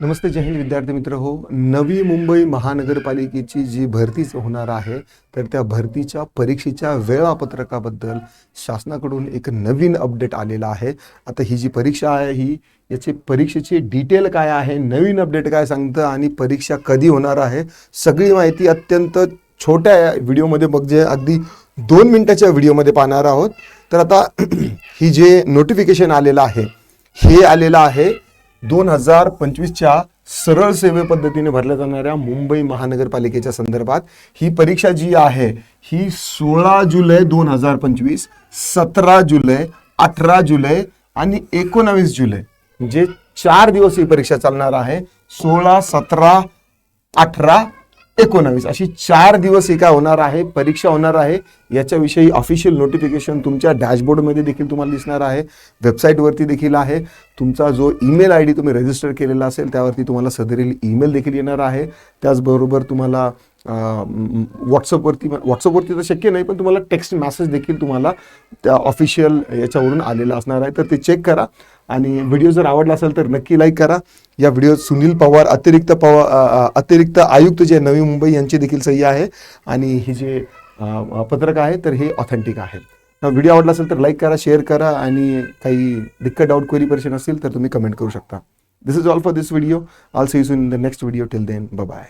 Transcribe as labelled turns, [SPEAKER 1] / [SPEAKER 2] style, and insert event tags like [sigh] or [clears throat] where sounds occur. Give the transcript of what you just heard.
[SPEAKER 1] नमस्ते जय हिंद विद्यार्थी मित्र. हो नवी मुंबई महानगरपालिकेची जी भरतीच होणार आहे तर त्या भरतीच्या परीक्षेच्या वेळापत्रकाबद्दल शासनाकडून एक नवीन अपडेट आलेला आहे. आता ही जी परीक्षा आहे ही याची परीक्षेची डिटेल काय आहे नवीन अपडेट काय सांगतं आणि परीक्षा कधी होणार आहे सगळी माहिती अत्यंत छोट्या व्हिडिओमध्ये बघ जे अगदी दोन मिनटाच्या व्हिडिओमध्ये पाहणार आहोत. तर आता [clears throat] ही जे नोटिफिकेशन आलेलं आहे हे आलेलं आहे दोन हजार पंचवीसच्या सरळ सेवे पद्धतीने भरल्या जाणाऱ्या मुंबई महानगरपालिकेच्या संदर्भात ही परीक्षा जी आहे ही सोळा जुलै दोन हजार पंचवीस सतरा जुलै अठरा जुलै आणि एकोणावीस जुलै म्हणजे चार दिवस ही परीक्षा चालणार आहे सोळा सतरा अठरा एकोणावीस. अशी चार दिवस एका होणार आहे? परीक्षा होणार आहे. याच्याविषयी ऑफिशियल नोटिफिकेशन तुमच्या डॅशबोर्डमध्ये देखील तुम्हाला दिसणार आहे. वेबसाईटवरती देखील आहे. तुमचा जो ईमेल आय डी तुम्ही रजिस्टर केलेला असेल त्यावरती तुम्हाला सदरील ईमेल देखील येणार आहे. त्याचबरोबर तुम्हाला व्हॉट्सअपवरती व्हॉट्सअपवरती तर शक्य नाही पण तुम्हाला टेक्स्ट मेसेज देखील तुम्हाला त्या ऑफिशियल याच्यावरून आलेला असणार आहे. तर ते चेक करा. आणि व्हिडिओ जर आवडला असेल तर नक्की लाईक करा. या व्हिडिओ सुनील पवार अतिरिक्त पवार अतिरिक्त आयुक्त जे नवी मुंबई यांची देखील सही आहे. आणि ही जे पत्रक आहे तर हे ऑथेंटिक आहे. व्हिडिओ आवडला असेल तर लाईक करा शेअर करा आणि काही दिक्कत डाऊट क्वेरी परेशान असेल तर तुम्ही कमेंट करू शकता. This is all for this video I'll see you in the next video till then bye